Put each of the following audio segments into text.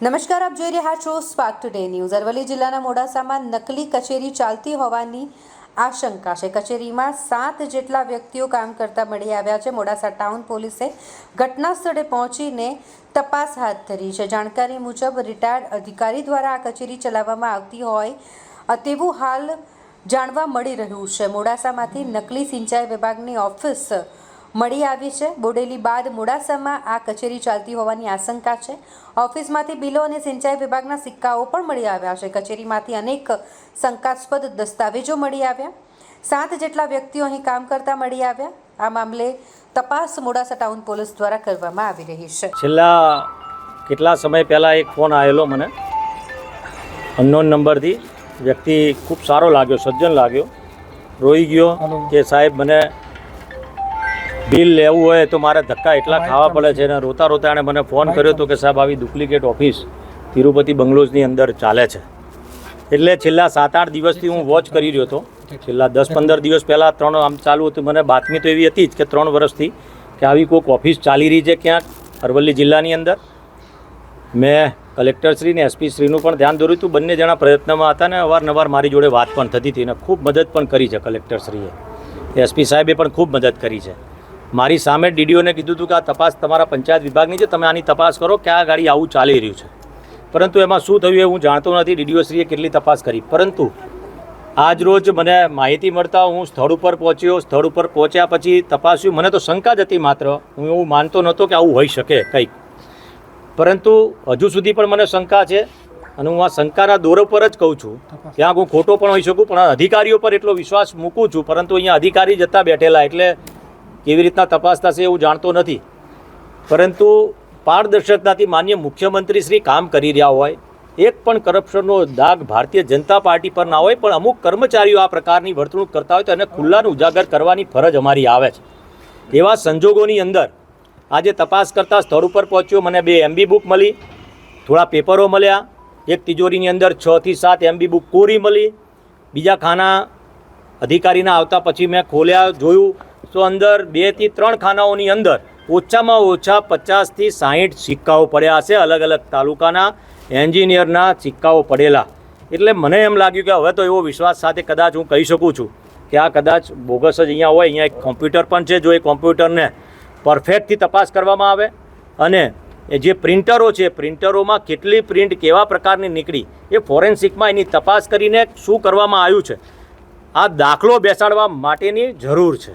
નમસ્કાર, આપ જોઈ રહ્યા છો સ્પાર્ક ટુડે ન્યૂઝ અરવલ્લી જિલ્લાના મોડાસામાં નકલી કચેરી ચાલતી હોવાની આશંકા છે. કચેરીમાં સાત જેટલા વ્યક્તિઓ કામ કરતા મળી આવ્યા છે. મોડાસા ટાઉન પોલીસે ઘટના સ્થળે પહોંચીને તપાસ હાથ ધરી છે. જાણકારી મુજબ રિટાયર્ડ અધિકારી દ્વારા આ કચેરી ચલાવવામાં આવતી હોય તેવું હાલ જાણવા મળી રહ્યું છે. મોડાસામાંથી નકલી સિંચાઈ વિભાગની ઓફિસ મળી આવી છે. બોડેલી બાદ મોડાસામાં આ કચેરી ચાલતી હોવાની આશંકા છે. ઓફિસમાંથી બિલો અને સિંચાઈ વિભાગના સિક્કાઓ પણ મળી આવ્યા છે. કચેરીમાંથી અનેક શંકાસ્પદ દસ્તાવેજો મળી આવ્યા. સાત જેટલા વ્યક્તિઓ અહીં કામ કરતા મળી આવ્યા. આ મામલે તપાસ મોડાસા ટાઉન પોલીસ દ્વારા કરવામાં આવી રહી છે. છેલ્લા કેટલા સમય પહેલાં એક ફોન આવેલો મને. અનનોન નંબરથી. વ્યક્તિ ખૂબ સારો લાગ્યો સજ્જન લાગ્યો. રોઈ ગયો કે સાહેબ મને બિલ લેવું હોય તો મારે ધક્કા એટલા ખાવા પડે છે અને રોતા રોતા એણે મને ફોન કર્યો હતો કે સાહેબ આવી ડુપ્લિકેટ ઓફિસ તિરુપતિ બંગલોઝની અંદર ચાલે છે. એટલે છેલ્લા સાત આઠ દિવસથી હું વોચ કરી રહ્યો હતો. છેલ્લા દસ પંદર દિવસ પહેલાં ત્રણ આમ ચાલુ હતું. મને બાતમી તો એવી હતી જ કે ત્રણ વર્ષથી કે આવી કોઈક ઓફિસ ચાલી રહી છે ક્યાંક અરવલ્લી જિલ્લાની અંદર. મેં કલેક્ટરશ્રી ને એસપી શ્રીનું પણ ધ્યાન દોર્યું હતું. બંને જણા પ્રયત્નમાં હતા ને અવારનવાર મારી જોડે વાત પણ થતી હતી અને ખૂબ મદદ પણ કરી છે કલેક્ટરશ્રીએ. એસપી સાહેબે પણ ખૂબ મદદ કરી છે. મારી સામે ડીડીઓને કીધું હતું કે આ તપાસ તમારા પંચાયત વિભાગની છે તમે આની તપાસ કરો કે આ ગાડી આવું ચાલી રહ્યું છે. પરંતુ એમાં શું થયું એ હું જાણતો નથી ડીડીઓશ્રીએ કેટલી તપાસ કરી. પરંતુ આજ રોજ મને માહિતી મળતા હું સ્થળ ઉપર પહોંચ્યો સ્થળ ઉપર પહોંચ્યા પછી તપાસ્યું. મને તો શંકા જ હતી માત્ર. હું એવું માનતો નહોતો કે આવું હોઈ શકે કંઈક. પરંતુ હજુ સુધી પણ મને શંકા છે અને હું આ શંકાના દોર પર જ કહું છું. ત્યાં હું ખોટો પણ હોઈ શકું પણ અધિકારીઓ પર એટલો વિશ્વાસ મૂકું છું. પરંતુ અહીંયા અધિકારી જતા બેઠેલા એટલે કેવી રીતના તપાસ થશે એવું જાણતો નથી. પરંતુ પારદર્શકતાથી માન્ય મુખ્યમંત્રી શ્રી કામ કરી રહ્યા હોય, એક પણ કરપ્શનનો દાગ ભારતીય જનતા પાર્ટી પર ના હોય, પણ અમુક કર્મચારીઓ આ પ્રકારની વર્તણૂક કરતા હોય તો એને ખુલ્લાનું ઉજાગર કરવાની ફરજ અમારી આવે છે. એવા સંજોગોની અંદર આજે તપાસ કરતા સ્થળ ઉપર પહોંચ્યો, મને બે એમબી બુક મળી, થોડા પેપરો મળ્યા, એક તિજોરીની અંદર છ થી સાત એમબી બુક કોરી મળી, બીજા ખાના અધિકારીના આવતા પછી મેં ખોલ્યા, જોયું તો અંદર બેથી ત્રણ ખાનાઓની અંદર ઓછામાં ઓછા પચાસથી સાહીઠ સિક્કાઓ પડ્યા હશે અલગ અલગ તાલુકાના એન્જિનિયરના સિક્કાઓ પડેલા. એટલે મને એમ લાગ્યું કે હવે તો એવો વિશ્વાસ સાથે કદાચ હું કહી શકું છું કે આ કદાચ બોગસ જ અહીંયા હોય, અહીંયા એક કોમ્પ્યુટર પણ છે, જો એ કોમ્પ્યુટરને પરફેક્ટથી તપાસ કરવામાં આવે અને એ જે પ્રિન્ટરો છે, પ્રિન્ટરોમાં કેટલી પ્રિન્ટ કેવા પ્રકારની નીકળી, એ ફોરેન્સિકમાં એની તપાસ કરીને શું કરવામાં આવ્યું છે, આ દાખલો બેસાડવા માટેની જરૂર છે.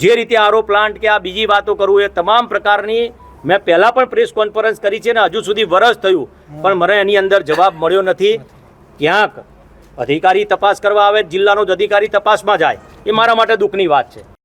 જે રીતે આરો પ્લાન્ટ કે આ બીજી વાતો કરું એ તમામ પ્રકારની મેં પહેલાં પણ પ્રેસ કોન્ફરન્સ કરી છે ને હજુ સુધી વરસ થયું. પણ મને એની અંદર જવાબ મળ્યો નથી. ક્યાંક અધિકારી તપાસ કરવા આવે, જિલ્લાનો જ અધિકારી તપાસમાં જાય. એ મારા માટે દુઃખની વાત છે.